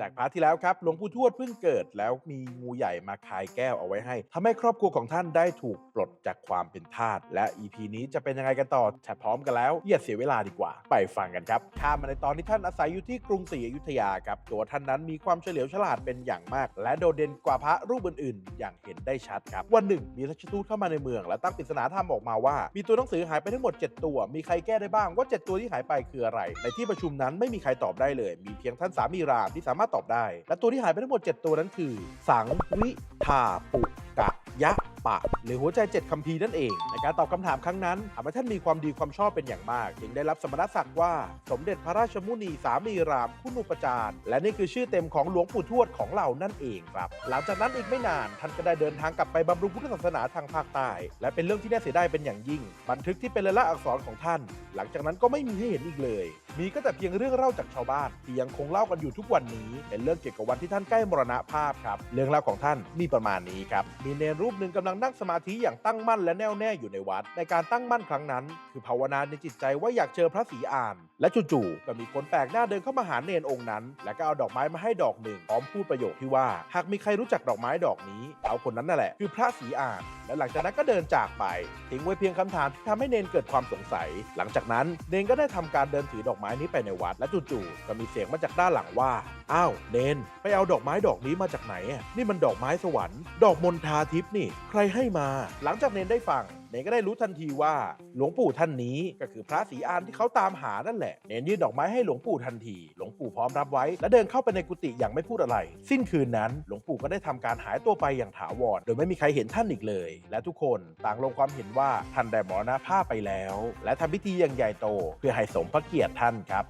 จากพาร์ทที่แล้วครับหลวงปู่ทวดเพิ่งเกิดแล้วมีงูใหญ่มาคายแก้วเอาไว้ให้ทำให้ครอบครัวของท่านได้ถูกปลดจากความเป็นทาสและ EP นี้จะเป็นยังไงกันต่อถ้าพร้อมกันแล้วอย่าเสียเวลาดีกว่า ไปฟังกันครับข้ามมาในตอนที่ท่านอาศัยอยู่ที่กรุงศรีอยุธยาครับตัวท่านนั้นมีความเฉลียวฉลาดเป็นอย่างมาก และโดดเด่นกว่าพระรูปอื่นๆ อย่างเห็นได้ชัดครับวันหนึ่ง มีราชทูตเข้ามาในเมือง และตั้งปริศนาธรรมออกมาว่า มีตัวหนังสือหายไปทั้งหมด 7 ตัว มีใครแก้ได้บ้างว่า 7 ตัวที่หายไปคืออะไร ในที่ประชุมนั้นไม่มีใครตอบได้เลย มีเพียงท่านสามีรามที่สามารถตอบได้ และตัวที่หายไปทั้งหมด 7 ตัวนั้นคือ สังวิทาปุกะยะปะ หรือหัวใจเจ็ดคัมภีร์นั่นเอง ในการตอบคำถามครั้งนั้นทำให้ท่านมีความดีความชอบเป็นอย่างมาก จึงได้รับสมณศักดิ์ว่า สมเด็จพระราชมุนีสามีรามคุณุปจารย์ และนี่คือชื่อเต็มของหลวงปู่ทวดของเรานั่นเองครับ หลังจากนั้นอีกไม่นาน ท่านก็ได้เดินทางกลับไปบำรุงพุทธศาสนาทางภาคใต้ และเป็นเรื่องที่น่าเสียดายเป็นอย่างยิ่ง บันทึกที่เป็นลายลักษณ์อักษรของท่าน หลังจากนั้นก็ไม่มีให้เห็นอีกเลยมีก็แต่เพียงเรื่องเล่าจากชาวบ้าน ที่ยังคงเล่ากันอยู่ทุกวันนี้ เป็นเรื่องเกี่ยวกับวันที่ท่านใกล้มรณภาพครับ เรื่องเล่าของท่านมีประมาณนี้ครับ มีเนรรูปหนึ่งกำลังนั่งสมาธิอย่างตั้งมั่นและแน่วแน่อยู่ในวัด ในการตั้งมั่นครั้งนั้น คือภาวนาในจิตใจว่าอยากเจอพระศรีอาน และจู่ๆก็มีคนแปลกหน้าเดินเข้ามาหาเนรองค์นั้น แล้วก็เอาดอกไม้มาให้ดอกหนึ่งพร้อมพูดประโยคที่ว่า หากมีใครรู้จักดอกไม้ดอกนี้เอาคนนั้นนั่นแหละคือพระศรีอานและหลังจากนั้นก็เดินจากไปทิ้งไว้เพียงคำถามที่ทำให้เนนเกิดความสงสัย หลังจากนั้นเนนก็ได้ทำการเดินถือดอกไม้นี้ไปในวัดและจู่ๆก็มีเสียงมาจากด้านหลังว่า อ้าวเนน ไปเอาดอกไม้ดอกนี้มาจากไหน นี่มันดอกไม้สวรรค์ ดอกมณฑาทิพย์นี่ ใครให้มา หลังจากเนนได้ฟังเนนก็ได้รู้ทันทีว่าหลวงปู่ท่านนี้ก็คือพระศรีอานที่เขาตามหานั่นแหละ เนนยื่นดอกไม้ให้หลวงปู่ทันที หลวงปู่พร้อมรับไว้ และเดินเข้าไปในกุฏิอย่างไม่พูดอะไร สิ้นคืนนั้น หลวงปู่ก็ได้ทำการหายตัวไปอย่างถาวร โดยไม่มีใครเห็นท่านอีกเลย และทุกคนต่างลงความเห็นว่าท่านได้มรณภาพไปแล้ว และทำพิธีอย่างใหญ่โต เพื่อให้สมพระเกียรติท่านครับ